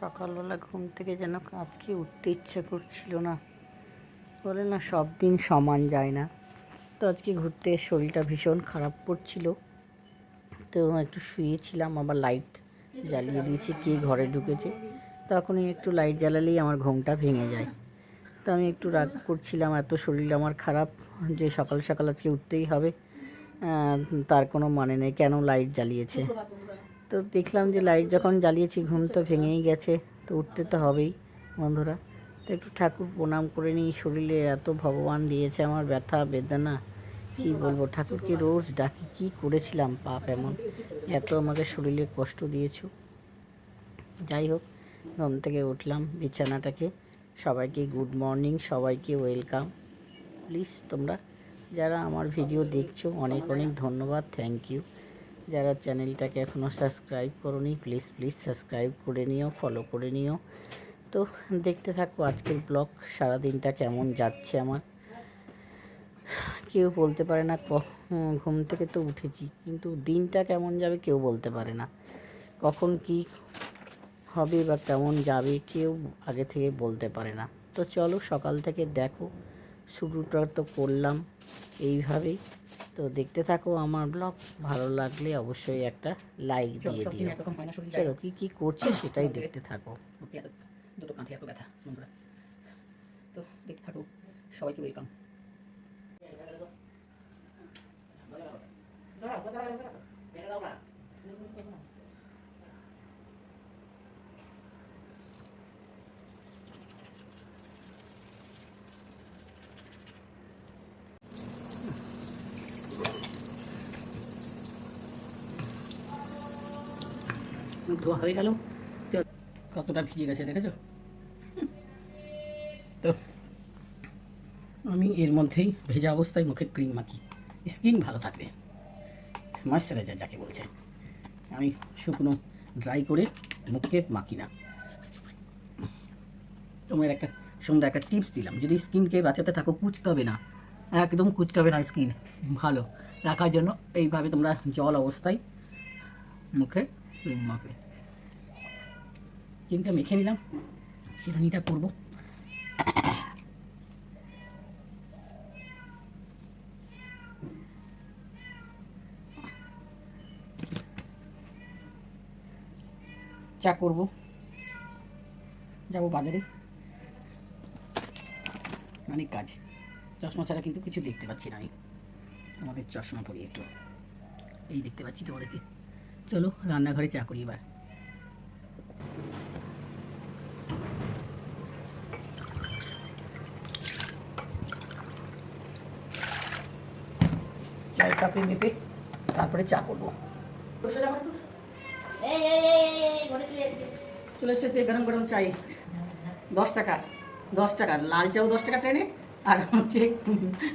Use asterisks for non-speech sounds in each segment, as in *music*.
সকালবেলা ঘুম থেকে যেন আজকে উঠতে ইচ্ছা করছিল না। বলে না, সব দিন সমান যায় না। তো আজকে ঘুরতে শরীরটা ভীষণ খারাপ করছিল। তো একটু শুয়েছিলাম, আবার লাইট জ্বালিয়ে দিয়েছি, কে ঘরে ঢুকেছে। তখনই একটু লাইট জ্বালালেই আমার ঘুমটা ভেঙে যায়। তো আমি একটু রাগ করছিলাম, এত শরীর আমার খারাপ যে সকাল সকাল আজকে উঠতেই হবে। তার কোনো মানে নেই, কেন লাইট জ্বালিয়েছে? তো দেখলাম যে লাইট যখন জ্বালিয়েছি, ঘুম তো ভেঙেই গেছে, তো উঠতে তো হবেই বন্ধুরা। তো একটু ঠাকুর প্রণাম করে নিই, শরীরে এত ভগবান দিয়েছে আমার ব্যথা, বেদনা, কি বলব? ঠাকুরকে রোজ ডাকি, কি করেছিলাম পাপ এমন? এত আমাকে শরীরে কষ্ট দিয়েছ। যাই হোক, ঘুম থেকে উঠলাম বিছানাটাকে। সবাইকে গুড মর্নিং সবাইকে ওয়েলকাম প্লিজ তোমরা যারা আমার ভিডিও দেখছ, অনেক অনেক ধন্যবাদ থ্যাংক ইউ যারা চ্যানেলটাকে এখনও সাবস্ক্রাইব করোনি প্লিজ প্লিজ সাবস্ক্রাইব করে নিও ফলো করে নিও। তো দেখতে থাকো আজকের ব্লগ সারাদিনটা কেমন যাচ্ছে আমার। কেউ বলতে পারে না ঘুম থেকে তো উঠেছি, কিন্তু দিনটা কেমন যাবে কেউ বলতে পারে না। কখন কি হবে বা কেমন যাবে কেউ আগে থেকে বলতে পারে না। তো চলো সকাল থেকে দেখো, শুরুটা তো করলাম এইভাবেই। তো দেখতে থাকো আমার ব্লগ ভালো লাগলে অবশ্যই একটা লাইক দিয়ে দিও হয় চলো কি কি করছে সেটাই দেখতে থাকো দুটো কাঁধে এত ব্যথা বন্ধুরা তো দেখতে থাকো সবাইকে ওয়েলকাম ধোয়া হয়ে গেল। কতটা ভিজে গেছে দেখেছ। তো, আমি এর মধ্যেই ভেজা অবস্থায় মুখে ক্রিম মাখি। স্কিন ভালো থাকবে। ময়শ্চারাইজার যাকে বলছে। আমি শুকনো ড্রাই করে মুখে মাখি না। তোমার একটা সুন্দর একটা টিপস দিলাম। যদি স্কিনকে বাঁচাতে থাকো, কুচকাবে না। একদম কুচকাবে না স্কিন ভালো। রাখার জন্য এইভাবে তোমরা জল অবস্থায় মুখে ক্রিম মাখবে ক্রিমটা মেখে নিলাম। চিরুনিটা করব। চা করব। যাব বাজারে। অনেক কাজ। চশমা ছাড়া কিন্তু কিছু দেখতে পাচ্ছি না আমি। আমাদের চশমা পরি একটু। এই দেখতে পাচ্ছি তোমাদেরকে। চলো রান্নাঘরে চা করি এবার। চায়ের কাপে মেপে তারপরে চা করব। চলে এসেছে। গরম গরম চাই দশ টাকা দশ টাকা লাল চাও দশ টাকা ট্রেনে আর হচ্ছে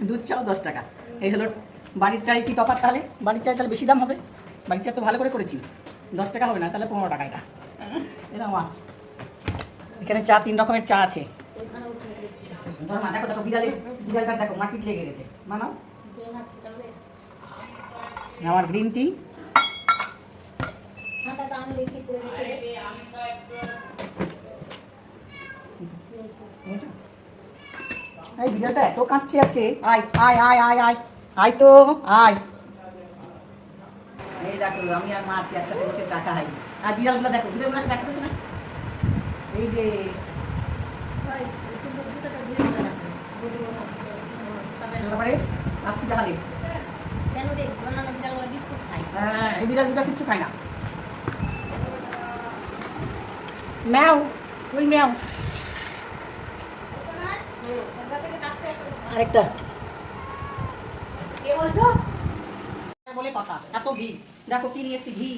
দুধ চাও দশ টাকা। এই হলো বাড়ির চাই কি তফাৎ তাহলে? বাড়ির চাই তাহলে বেশি দাম হবে? বাড়ির চা তো ভালো করে করেছি, দশ টাকা হবে না, তাহলে পনেরো টাকা এটা। এরকম। এখানে চা, তিন রকমের চা আছে। আমার গ্রিন টি। বিড়ালটা এত কাঁদছে আজকে। আয় আয় আয় আয় আয়। আয় তো, আয়। এই দেখো আমি আর মা আজকে একসাথে বসে চা খাই। আর বিড়ালগুলো দেখো বিড়ালগুলো দেখা যাচ্ছে না? এই যে তারপরে আসছি তাহলে। হ্যাঁ এই বিড়ালগুলো কিচ্ছু খায় না। ম্যাও ওই ম্যাও। আরেকটা। বলে কথা এত ঘি দেখো কি নিয়ে এসছি, ঘি।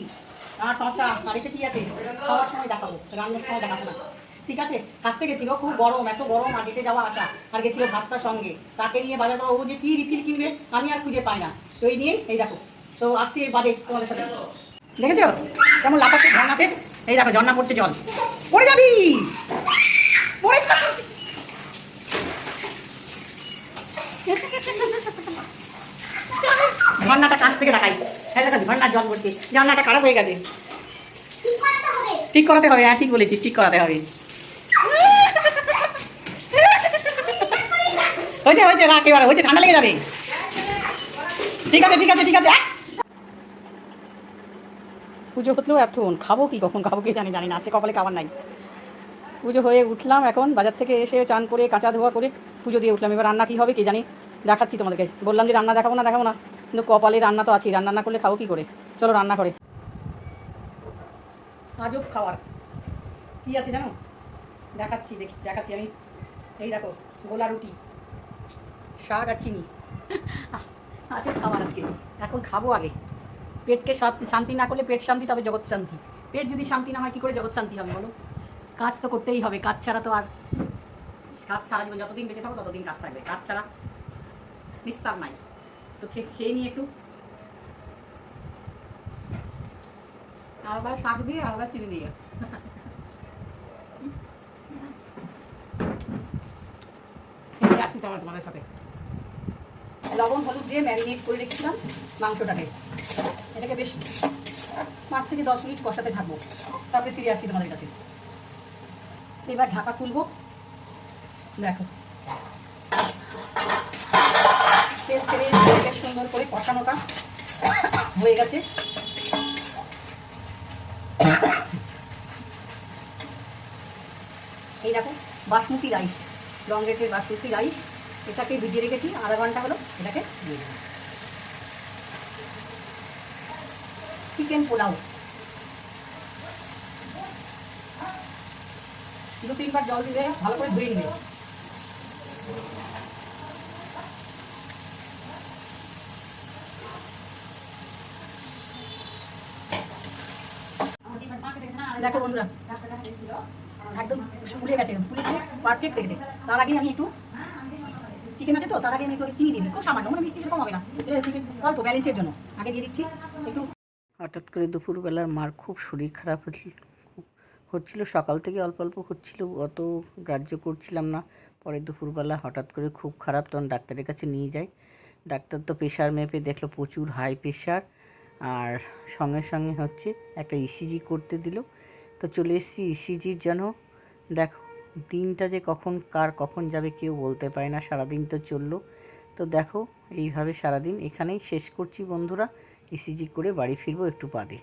আর শশা বাড়িতে কি আছে? খাওয়ার সময় দেখাবো, রান্নার সময় দেখাবো না। ঠিক আছে? হাসতে গেছিল, খুব গরম, এত গরম, আর যাওয়া আসা। আর গেছিল ভাস্তার সঙ্গে। তাকে নিয়ে বাজার করা ও যে কি রিফিল কিনবে? আমি আর খুঁজে পাই না। তো এই নিয়ে, এই দেখো। তো আসছি এর বাদে তোমাদের সাথে। দেখেছ? কেমন লাফাচ্ছে ঝর্ণাতে? এই দেখো, ঝর্ণা পড়ছে জল। পড়ে যাবি! পড়ে যাবি। *laughs* ঝর্ণাটা কাছ থেকে দেখাই। হ্যাঁ দেখো, ঝর্ণার জল পড়ছে। ঝর্ণাটা খারাপ হয়ে গেছে। ঠিক করাতে হবে হ্যাঁ ঠিক বলেছিস, ঠিক করাতে হবে। হয়েছে হয়েছে, রাখ এবার, হয়েছে, ঠান্ডা লেগে যাবে। ঠিক আছে ঠিক আছে ঠিক আছে! পুজো হতলেও এতক্ষণ খাব কি কখন, খাব কি জানি জানি না, আজকে কপালে খাবার নাই। পুজো হয়ে উঠলাম এখন, বাজার থেকে এসে চান করে, কাঁচা ধোয়া করে পুজো দিয়ে উঠলাম। এবার রান্না কী হবে কি জানি, দেখাচ্ছি তোমাদেরকে। বললাম যে রান্না দেখাবো না দেখাবো না। কিন্তু কপালে রান্না তো আছেই, রান্না না করলে খাব কী করে? চলো রান্না করে। আজব খাবার। কী আছে জানো? দেখাচ্ছি, দেখি, দেখাচ্ছি আমি। এই দেখো, গোলা রুটি, শাক আর চিনি। আছে খাবার আজকে। এখন খাব আগে। পেটকে শান্তি না করলে পেট শান্তি, তবে জগৎ শান্তি। পেট যদি শান্তি না হয়, কী করে জগৎ শান্তি হবে বলো? কাজ তো করতেই হবে, কাজ ছাড়া তো আর কাজ সারা জীবন যতদিন বেঁচে থাকো ততদিন কাজ থাকবে। কাজ ছাড়া নিস্তার নাই। তো খেয়ে নিয়ে একটু। আবার শাক দিয়ে আবার চিনি দিয়ে খেয়ে আসি তোমার তোমাদের সাথে। লবণ, হলুদ দিয়ে ম্যারিনেট করে রেখেছিলাম মাংসটাকে। এটাকে বেশ পাঁচ থেকে দশ মিনিট কষাতে থাকব। তারপরে ফিরে আসি তোমাদের কাছে। এবার ঢাকা খুলবো। দেখো। তেল ছেড়ে সুন্দর করে কষানোটা হয়ে গেছে। এই দেখো, বাসমতি রাইস রং রেটের বাসমতি রাইস। এটাকে ভিজিয়ে রেখেছি, আধা ঘণ্টা হলো এটাকে। দিয়ে দেবো চিকেন পোলাও। দু তিনবার জল দিলে ভালো করে ধুয়ে নেবে দেখো বন্ধুরা একদম ফুলে গেছে ফুলেছে পারফেক্ট তার আগে আমি একটু চিকেন আছে তো, তার আগে আমি একটু চিনি দিয়ে দিই। খুব সামান্য মানে মিষ্টি হবে না। অল্প ব্যালেন্সের জন্য। আগে দিয়ে দিচ্ছি, একটু হঠাৎ করে দুপুরবেলার মার খুব শরীর খারাপ হচ্ছিল হচ্ছিল, সকাল থেকে অল্প অল্প হচ্ছিল, অত গ্রাহ্য করছিলাম না। পরে দুপুরবেলা হঠাৎ করে খুব খারাপ, তখন ডাক্তারের কাছে নিয়ে যাই। ডাক্তার তো প্রেশার মেপে দেখল, প্রচুর হাই প্রেশার আর সঙ্গে সঙ্গে হচ্ছে একটা ইসিজি করতে দিল। তো চলে এসেছি ইসিজির যেন দেখো, দিনটা যে কখন কার কখন যাবে কেউ বলতে পারে না, সারাদিন তো চলল। তো দেখো, এইভাবে সারাদিন এখানেই শেষ করছি বন্ধুরা। ইসিজি করে বাড়ি ফিরবো একটু বাদে।